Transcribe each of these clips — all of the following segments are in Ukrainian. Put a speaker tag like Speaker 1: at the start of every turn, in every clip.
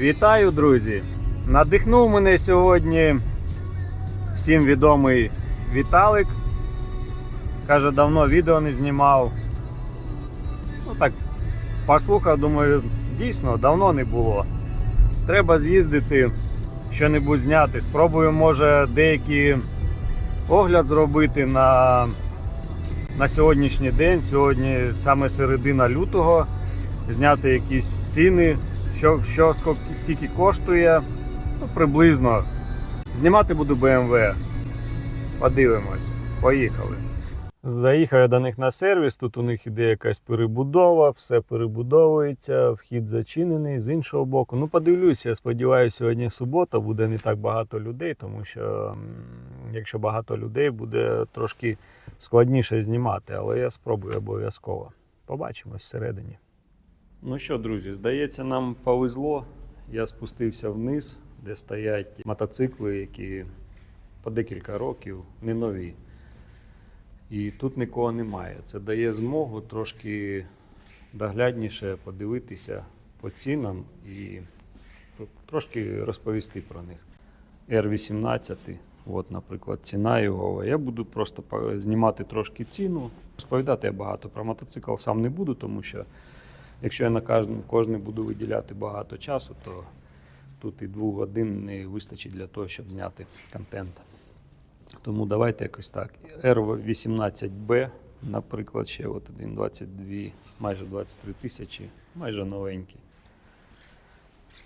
Speaker 1: Вітаю, друзі! Надихнув мене сьогодні всім відомий Віталик. Каже, давно відео не знімав. Ну так, послухав, думаю, дійсно, давно не було. Треба з'їздити, що-небудь зняти. Спробую, може, деякий огляд зробити на, на сьогоднішній день. Сьогодні саме середина лютого. Зняти якісь ціни, що, що скільки коштує. Ну, приблизно. Знімати буду BMW. Подивимось. Поїхали. Заїхав я до них на сервіс, тут у них іде якась перебудова, все перебудовується, вхід зачинений з іншого боку. Ну, подивлюся, я сподіваюся, сьогодні субота, буде не так багато людей, тому що якщо багато людей, буде трошки складніше знімати, але я спробую обов'язково. Побачимось всередині. Ну що, друзі, здається, нам повезло. Я спустився вниз, де стоять мотоцикли, які по декілька років не нові. І тут нікого немає. Це дає змогу трошки доглядніше подивитися по цінам і трошки розповісти про них. R18, от, наприклад, ціна його. Я буду просто знімати трошки ціну. Розповідати я багато про мотоцикл сам не буду, тому що якщо я на кожний буду виділяти багато часу, то тут і двох годин не вистачить для того, щоб зняти контент. Тому давайте якось так. R18B, наприклад, ще от 1,22, майже 23 тисячі, майже новенький.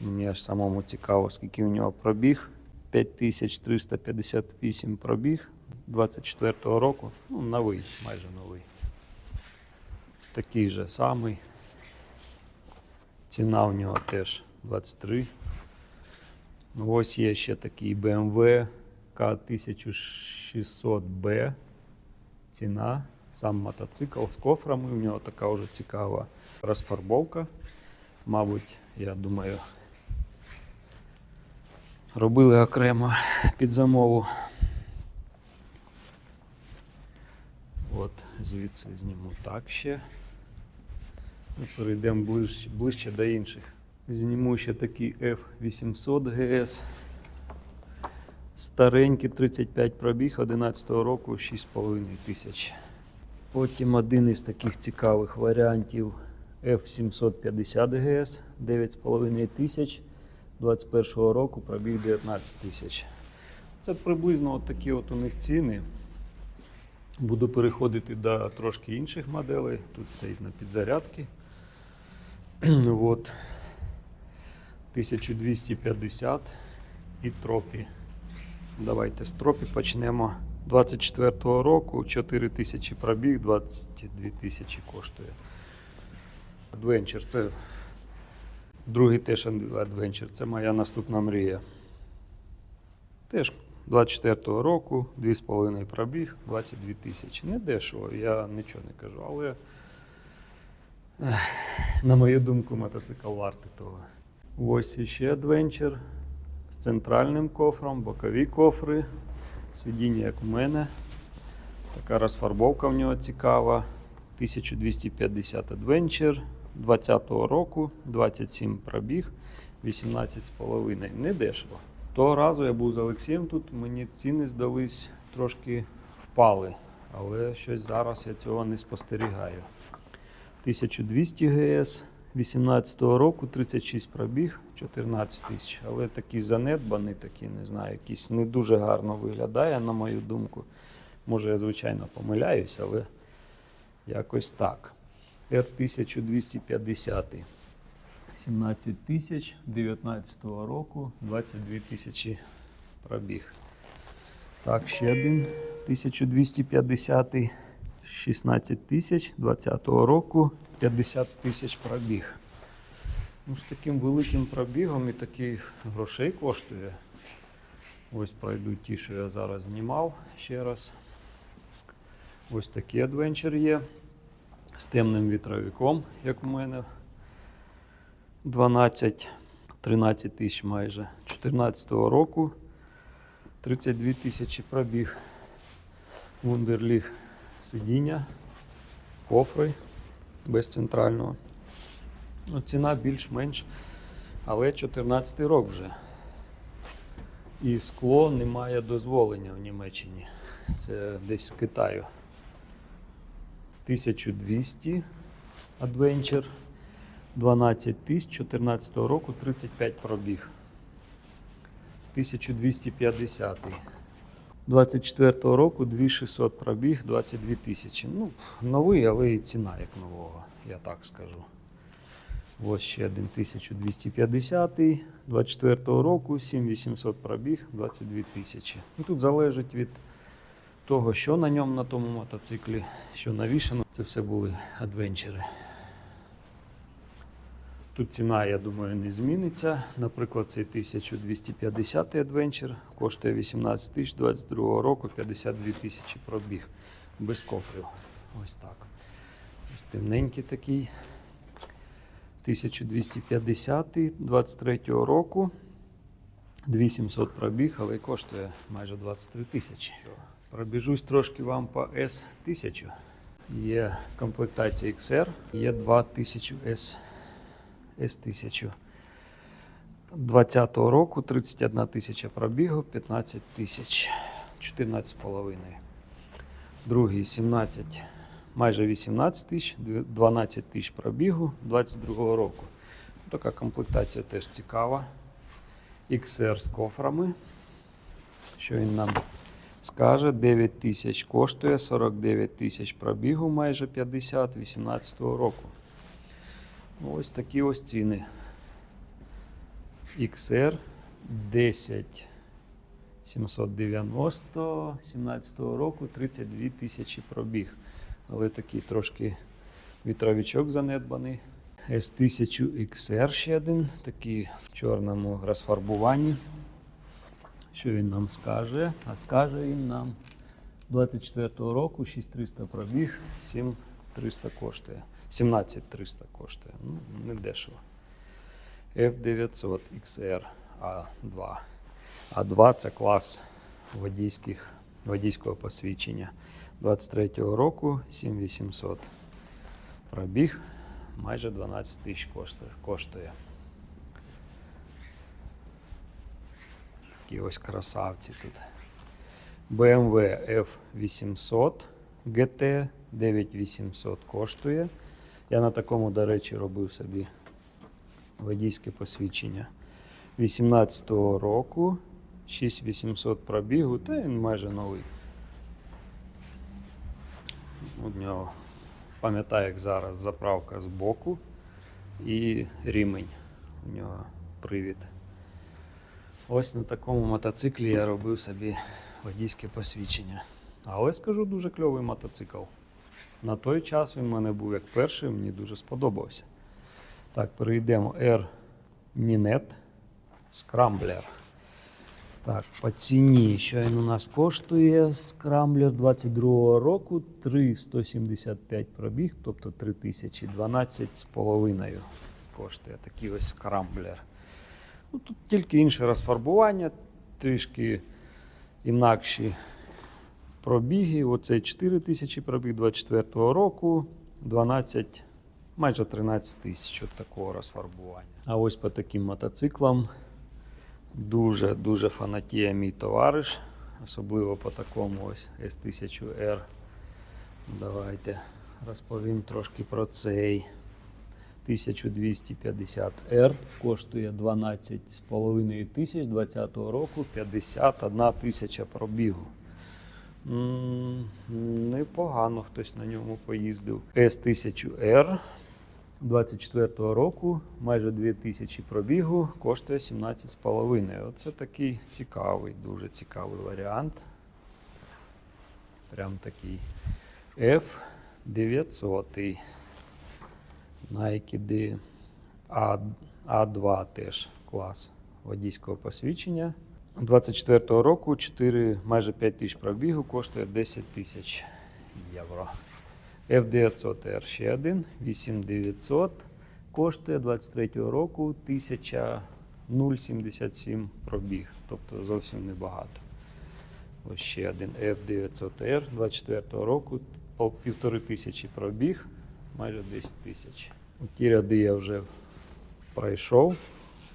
Speaker 1: Мені аж самому цікаво, скільки у нього пробіг. 5358 пробіг 24-го року. Ну, новий, майже новий. Такий же самий. Ціна у нього теж 23. Ну, Ось є ще такий BMW К1600B. Ціна. Сам мотоцикл з кофрами. У нього така вже цікава розфарбовка. Мабуть, я думаю, робили окремо під замову. От, звідси зніму так ще. Перейдемо ближче, ближче до інших. Зніму ще такий F800 GS. Старенький 35 пробіг 11 року 6,5 тисяч. Потім один із таких цікавих варіантів F750 GS 9,5 тисяч 21 року пробіг 19 тисяч. Це приблизно от такі от у них ціни. Буду переходити до трошки інших моделей. Тут стоїть на підзарядки. От. 1250 і тропі. Давайте з тропі почнемо. 24-го року 4 тисячі пробіг, 22 тисячі коштує. Adventure це другий теж Adventure, це моя наступна мрія. Теж 24-го року, 2,5 пробіг, 22 тисячі. Не дешево, я нічого не кажу, але на мою думку, мотоцикл вартий того. Ось іще Adventure з центральним кофром, бокові кофри, сидіння як у мене. Така розфарбовка в нього цікава. 1250 Adventure 20-го року, 27 пробіг, 18,5. Не дешево. Того разу я був з Олексієм тут, мені ціни здались трошки впали, але щось зараз я цього не спостерігаю. 1200 ГС 18-го року 36 пробіг, 14 тисяч. Але такий занедбаний, такий, не знаю, якийсь не дуже гарно виглядає, на мою думку. Може, я звичайно помиляюсь, але якось так. R1250. 17 тисяч 19 року, 22 тисячі пробіг. Так, ще один 1250, 16 тисяч 20 року, 50 тисяч пробіг. Ну, з таким великим пробігом і таких грошей коштує. Ось пройду ті, що я зараз знімав ще раз. Ось такий адвенчер є з темним вітровиком, як у мене. 12-13 тисяч майже. 14 року 32 тисячі пробіг. Вундерліг сидіння, кофри без центрального. Ну, ціна більш-менш Але 14 рок вже. І скло не має дозволення в Німеччині. Це десь з Китаю. 1200 Adventure. 12 тисяч 14 року 35 пробіг. 1250. 24 року 2600 пробіг, 22 тисячі. Ну, новий, але і ціна як нового, я так скажу. Ось ще один 1250, 24 року 7800 пробіг, 22 тисячі. Ну, тут залежить від того, що на ньому на тому мотоциклі, що навішано. Це все були адвенчери. Тут ціна, я думаю, не зміниться. Наприклад, цей 1250 Adventure коштує 18 тисяч 22 року, 52 тисячі пробіг без кофрів. Ось так. Ось темненький такий. 1250 23 року. 2700 пробіг, але коштує майже 23 тисячі. Пробіжусь трошки вам по S1000. Є комплектація XR, є 2000 S. С1000. 20 року 31 тисяча пробігу, 15 тисяч, 14,5. Другий 17, майже 18 тисяч, 12 тисяч пробігу 22 року. Така комплектація теж цікава. XR з кофрами. Що він нам скаже? 9 тисяч коштує, 49 тисяч пробігу, майже 50, 18 року. Ось такі ось ціни. XR 10 790 17 року 32 тисячі пробіг. Але такий трошки вітровичок занедбаний. S1000 XR ще один, такий в чорному розфарбуванні. Що він нам скаже? А скаже він нам 24-го року 6300 пробіг, 7300 коштує. 17300 коштує. Ну, не дешево. F900 XR A2. А2 це клас водійських, водійського посвідчення. 23-го року 7800. Пробіг майже 12 тисяч коштує. Такі ось красавці тут. BMW F800 GT 9800 коштує. Я на такому, до речі, робив собі водійське посвідчення. 18-го року 6800 пробігу, та він майже новий. У нього, пам'ятаю, як зараз заправка з боку і рівень. У нього привід. Ось на такому мотоциклі я робив собі водійське посвідчення. Але скажу, дуже кльовий мотоцикл. На той час він в мене був як перший, мені дуже сподобався. Так, перейдемо R Ninet Scrambler. Так, по ціні, що він у нас коштує Scrambler 22 року 3,175 пробіг, тобто 3000, 12,5 коштує такий ось Scrambler. Ну, тут тільки інше розфарбування, трішки інакші пробіги. Оцей 4 тисячі пробіг 24 року, 12, майже 13 тисяч от такого розфарбування. А ось по таким мотоциклам дуже-дуже фанатіє мій товариш, особливо по такому ось S1000R. Давайте розповім трошки про цей. 1250R коштує 12,5 тисяч 20 року 51 тисяча пробігу. Непогано хтось на ньому поїздив. S1000R 24 року, майже 2000 пробігу, коштує 17,5. Оце такий цікавий, дуже цікавий варіант. Прям такий F900. Nike D A2 теж клас водійського посвідчення. 24 року 4, майже 5 тисяч пробігу коштує 10 тисяч євро. F900R ще один, 8900 коштує 23 року 1000,077 пробіг, тобто зовсім небагато. Ось ще один F900R 24 року, півтори тисячі пробіг, майже 10 тисяч. Ті ряди я вже пройшов.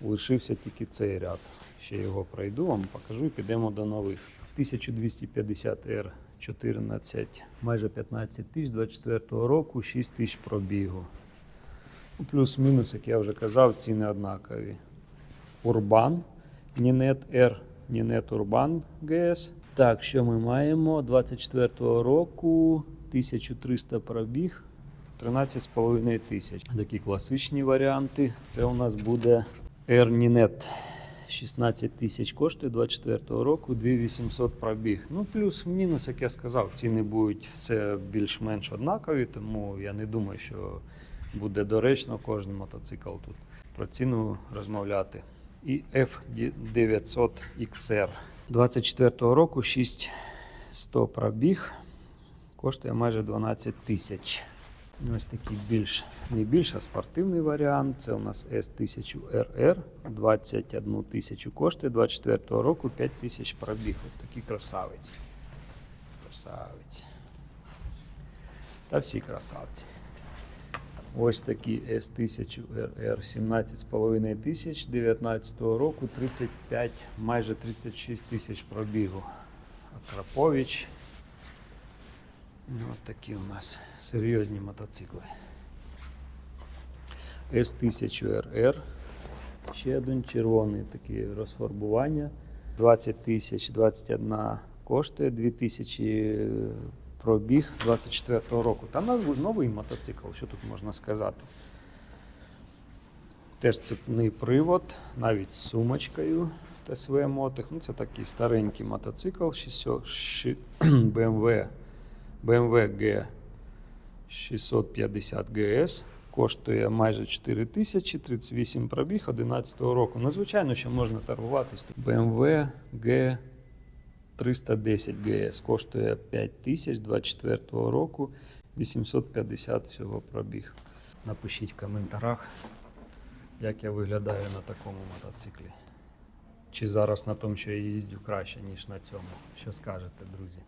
Speaker 1: лишився тільки цей ряд. Ще його пройду, вам покажу і підемо до нових. 1250 r 14, майже 15 тисяч 24 року, 6 тисяч пробігу. Ну, Плюс-мінус, як я вже казав, ціни однакові. Урбан, Нінет R, Нінет Урбан GS. Так, що ми маємо? 24-го року 1300 пробіг, 13,5 тисяч. Такі класичні варіанти. Це у нас буде R Ninet. 16 тисяч коштує 24-го року, 2800 пробіг. Ну, плюс-мінус, як я сказав, ціни будуть все більш-менш однакові, тому я не думаю, що буде доречно кожен мотоцикл тут про ціну розмовляти. І F900 XR 24-го року 6100 пробіг, коштує майже 12 тисяч. Ось такий більш не спортивний варіант. Це у нас S1000RR, 21 тисячу коштує 24-го року 5 тисяч пробіг. Ось такий красавець. Красавець. Та всі красавці. Ось такі S1000RR 17,5 тисяч 19 року 35, майже 36 тисяч пробігу. Акрапович. Ну, от такі у нас серйозні мотоцикли. S1000RR. Ще один червоний такий розфарбування. 20 тисяч 21 коштує, 2000 пробіг 24 року. Та новий, мотоцикл, що тут можна сказати. Теж цепний привод, навіть з сумочкою ТСВ Мотих. Ну, це такий старенький мотоцикл 600 ши- BMW, BMW G 650 GS. Коштує майже 4 тисячі, 38 пробіг 11 року. Ну, звичайно, що можна торгуватись. BMW G 310 GS коштує 5 тисяч 24 року, 850 всього пробіг. Напишіть в коментарях, як я виглядаю на такому мотоциклі. Чи зараз на тому, що я їздю краще, ніж на цьому. Що скажете, друзі?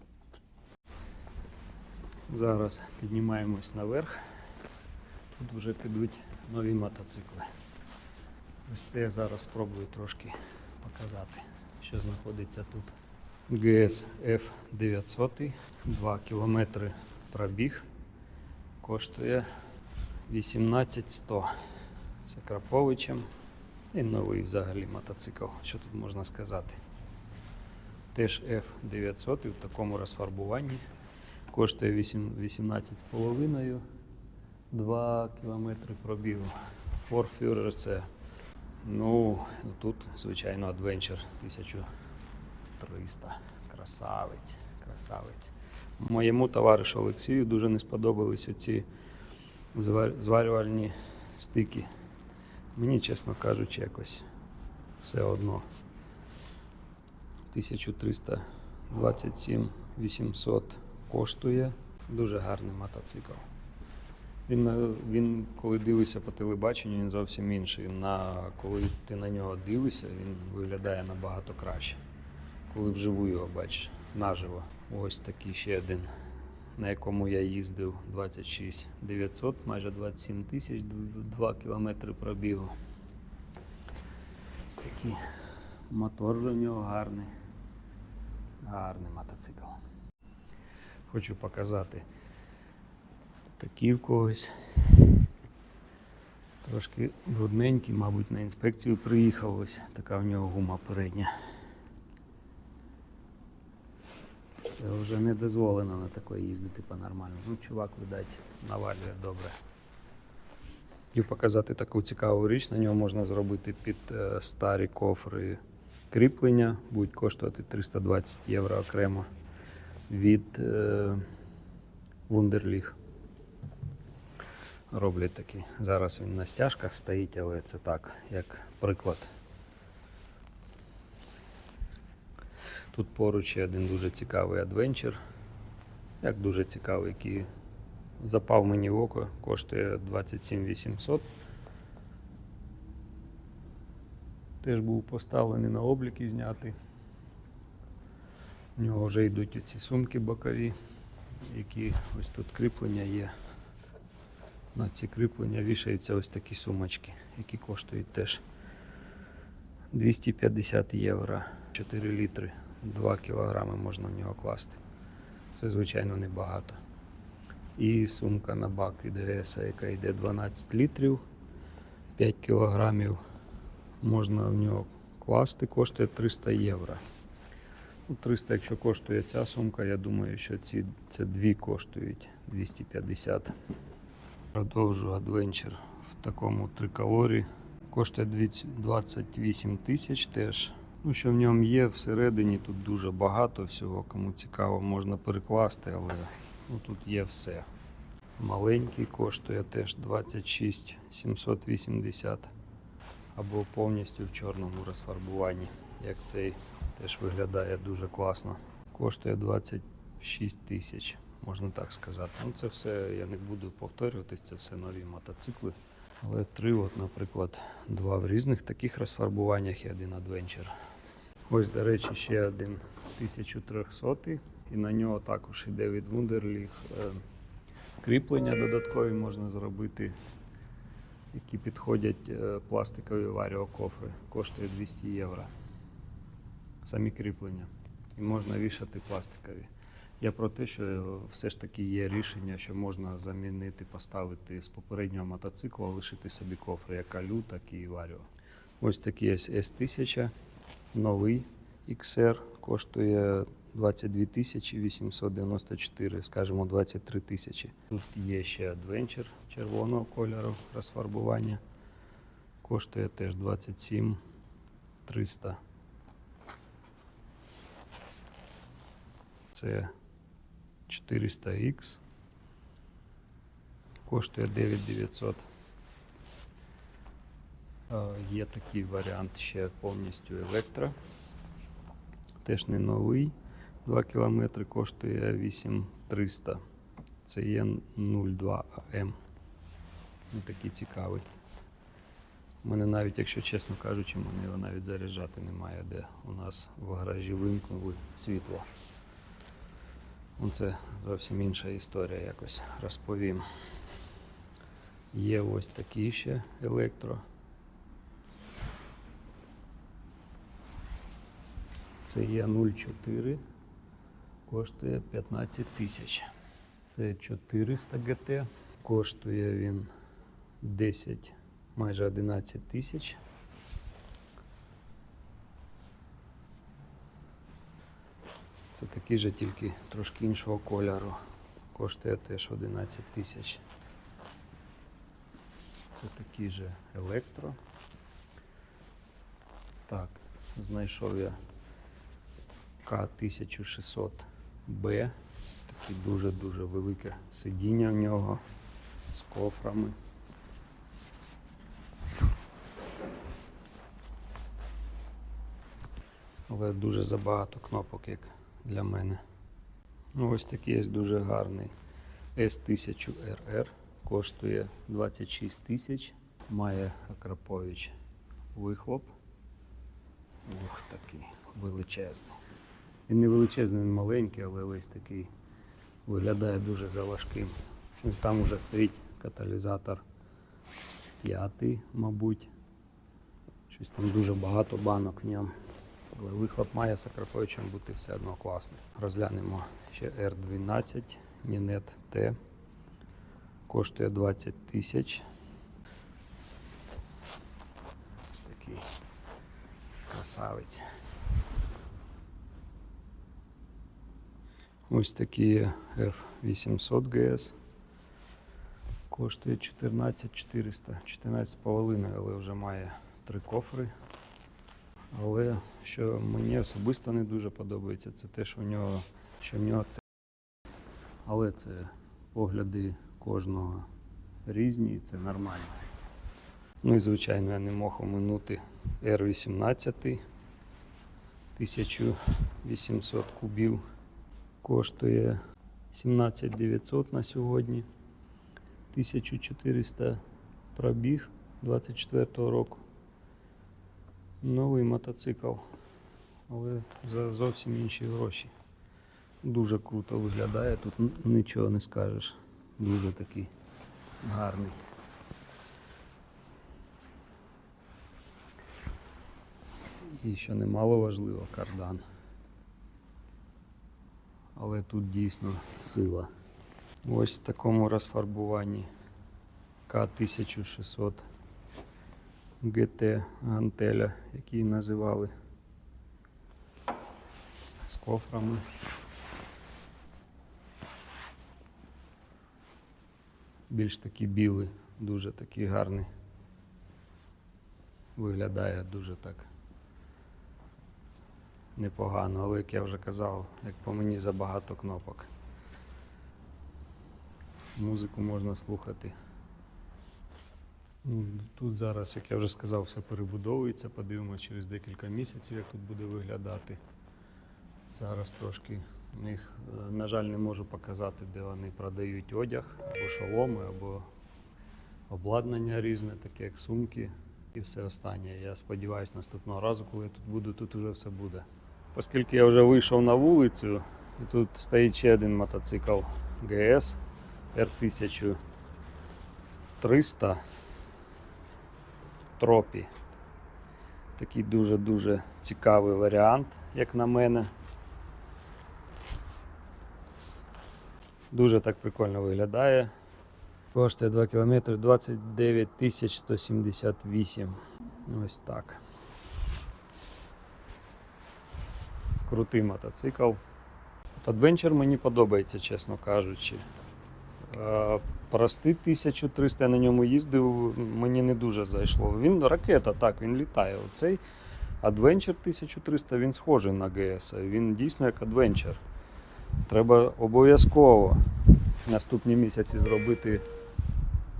Speaker 1: Зараз піднімаємось наверх. Тут вже підуть нові мотоцикли. Ось це я зараз спробую трошки показати, що знаходиться тут. GS F900, 2 км пробіг, коштує 18100 з Акраповичем. І новий взагалі мотоцикл, що тут можна сказати. Теж F900 в такому розфарбуванні. Коштує 8 18,5 2 км пробігу. Führer це. Ну, тут, звичайно, Adventure 1300. Красавець, красавець. Моєму товаришу Олексію дуже не сподобались оці зварювальні стики. Мені, чесно кажучи, якось все одно. 1327 800 коштує. Дуже гарний мотоцикл. Він, він, коли дивишся по телебаченню, він зовсім інший. На, коли ти на нього дивишся, він виглядає набагато краще. Коли вживу його бачиш, наживо. Ось такий ще один, на якому я їздив 26 900, майже 27 тисяч, 2 кілометри пробігу. Ось такий мотор в нього гарний. Гарний мотоцикл. Хочу показати такі в когось. Трошки брудненький, мабуть, на інспекцію приїхав ось така в нього гума передня. Це вже не дозволено на такої їздити по-нормальному. Ну, чувак, видать, навалює добре. Хотів показати таку цікаву річ. На нього можна зробити під е, старі кофри кріплення, будуть коштувати 320 євро окремо від е, Wunderlich. Роблять такі. Зараз він на стяжках стоїть, але це так, як приклад. Тут поруч є один дуже цікавий адвенчер. Як дуже цікавий, який запав мені в око, коштує 27 800. Теж був поставлений на облік і знятий. У нього вже йдуть оці сумки бокові, які ось тут кріплення є. На ці кріплення вішаються ось такі сумочки, які коштують теж 250 євро. 4 літри, 2 кілограми можна в нього класти. Це, звичайно, небагато. І сумка на бак від яка йде 12 літрів, 5 кілограмів можна в нього класти, коштує 300 євро. Ну, 300, якщо коштує ця сумка, я думаю, що ці це дві коштують 250. Продовжу адвенчер в такому триколорі. Коштує 28 тисяч теж. Ну, що в ньому є всередині, тут дуже багато всього. Кому цікаво, можна перекласти, але ну, тут є все. Маленький коштує теж 26 780 або повністю в чорному розфарбуванні. Як цей теж виглядає дуже класно. Коштує 26 тисяч, можна так сказати. Ну це все я не буду повторюватись, це все нові мотоцикли. Але три, от, наприклад, два в різних таких розфарбуваннях і один адвенчер. Ось, до речі, ще один 1300 і на нього також іде від Wunderlich. е, Кріплення додаткові можна зробити, які підходять е, пластикові варіокофри. Коштує 200 євро. Самі кріплення. І можна вішати пластикові. Я про те, що все ж таки є рішення, що можна замінити, поставити з попереднього мотоцикла, лишити собі кофри, як Алю, так і Варіо. Ось такий ось S1000, новий XR, коштує 22 тисячі 894, скажімо 23 тисячі. Тут є ще Adventure червоного кольору розфарбування. Коштує теж 27 300. Це 400X. Коштує 9900. Е, Є такий варіант ще повністю електро. Теж не новий. 2 км коштує 8300. Це є 02 АМ. Він такий цікавий. У мене навіть, якщо чесно кажучи, мене його навіть заряджати немає, де у нас в гаражі вимкнули світло. Ну, Це зовсім інша історія якось розповім. Є ось такі ще електро. Це є 0,4, коштує 15 тисяч. Це 400 ГТ, коштує він 10, майже 11 тисяч. Це такий же, тільки трошки іншого кольору. Коштує теж 11 тисяч. Це такий же електро. Так, знайшов я К1600Б. Таке дуже-дуже велике сидіння в нього з кофрами. Але дуже забагато кнопок, як для мене. Ну, ось такий є дуже гарний S1000RR. Коштує 26 тисяч. Має Акрапович вихлоп. Ух, такий величезний. Він не величезний, він маленький, але весь такий виглядає дуже заважким. Там вже стоїть каталізатор п'ятий, мабуть. Щось там дуже багато банок в ньому. Але вихлоп має з Акраповичем бути все одно класний. Розглянемо ще R12 Ninet T. Коштує 20 тисяч. Ось такий красавець. Ось такі F800 GS. Коштує 14 400, 14,5, але вже має три кофри. Але що мені особисто не дуже подобається, це те, що в нього, що в нього це. Але це погляди кожного різні, і це нормально. Ну і звичайно, я не мог оминути R18 1800 кубів. Коштує 17 900 на сьогодні. 1400 пробіг 24 року. Новий мотоцикл, але за зовсім інші гроші. Дуже круто виглядає, тут нічого не скажеш. Дуже такий гарний. І що немало важливо, кардан. Але тут дійсно сила. Ось в такому розфарбуванні К1600 GT гантеля, які називали з кофрами. Більш такі білий, дуже такий гарний. Виглядає дуже так непогано, але як я вже казав, як по мені забагато кнопок. Музику можна слухати. Ну, Тут зараз, як я вже сказав, все перебудовується. Подивимося через декілька місяців, як тут буде виглядати. Зараз трошки них, е, на жаль, не можу показати, де вони продають одяг, або шоломи, або обладнання різне, таке як сумки і все останнє. Я сподіваюся, наступного разу, коли я тут буду, тут уже все буде. Оскільки я вже вийшов на вулицю, і тут стоїть ще один мотоцикл ГС R1300 Тропі. Такий дуже-дуже цікавий варіант, як на мене. Дуже так прикольно виглядає. Коштує 2 км 29 178. Ось так. Крутий мотоцикл. От Adventure мені подобається, чесно кажучи. Простий 1300 я на ньому їздив, мені не дуже зайшло. Він ракета, так, він літає. Оцей Adventure 1300 він схожий на GS. Він дійсно як Adventure. Треба обов'язково наступні місяці зробити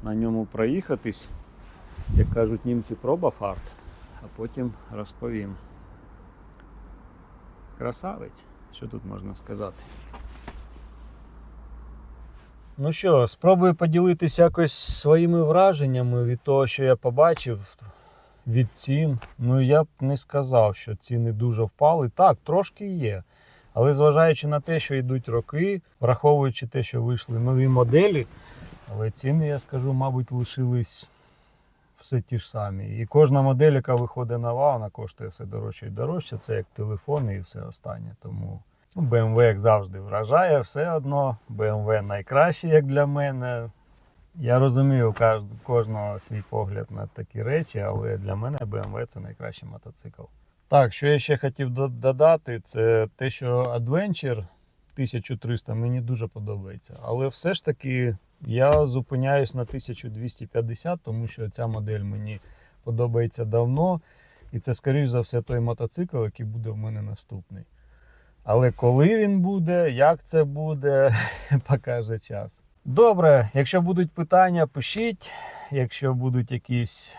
Speaker 1: на ньому проїхатись. Як кажуть німці, проба фарт, а потім розповім. Красавець, що тут можна сказати. Ну що, спробую поділитися якось своїми враженнями від того, що я побачив від цін. Ну я б не сказав, що ціни дуже впали. Так, трошки є. Але зважаючи на те, що йдуть роки, враховуючи те, що вийшли нові моделі, але ціни, я скажу, мабуть, лишились все ті ж самі. І кожна модель, яка виходить нова, вона коштує все дорожче і дорожче. Це як телефони і все останнє. Тому BMW, як завжди, вражає все одно. BMW найкраще, як для мене. Я розумію у кожного свій погляд на такі речі, але для мене BMW це найкращий мотоцикл. Так, що я ще хотів додати, це те, що Adventure 1300 мені дуже подобається. Але все ж таки я зупиняюсь на 1250, тому що ця модель мені подобається давно. І це, скоріш за все, той мотоцикл, який буде в мене наступний. Але коли він буде, як це буде, покаже час. Добре, якщо будуть питання, пишіть. Якщо будуть якісь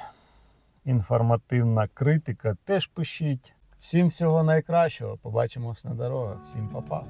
Speaker 1: інформативна критика, теж пишіть. Всім всього найкращого. Побачимось на дорогах. Всім па-па.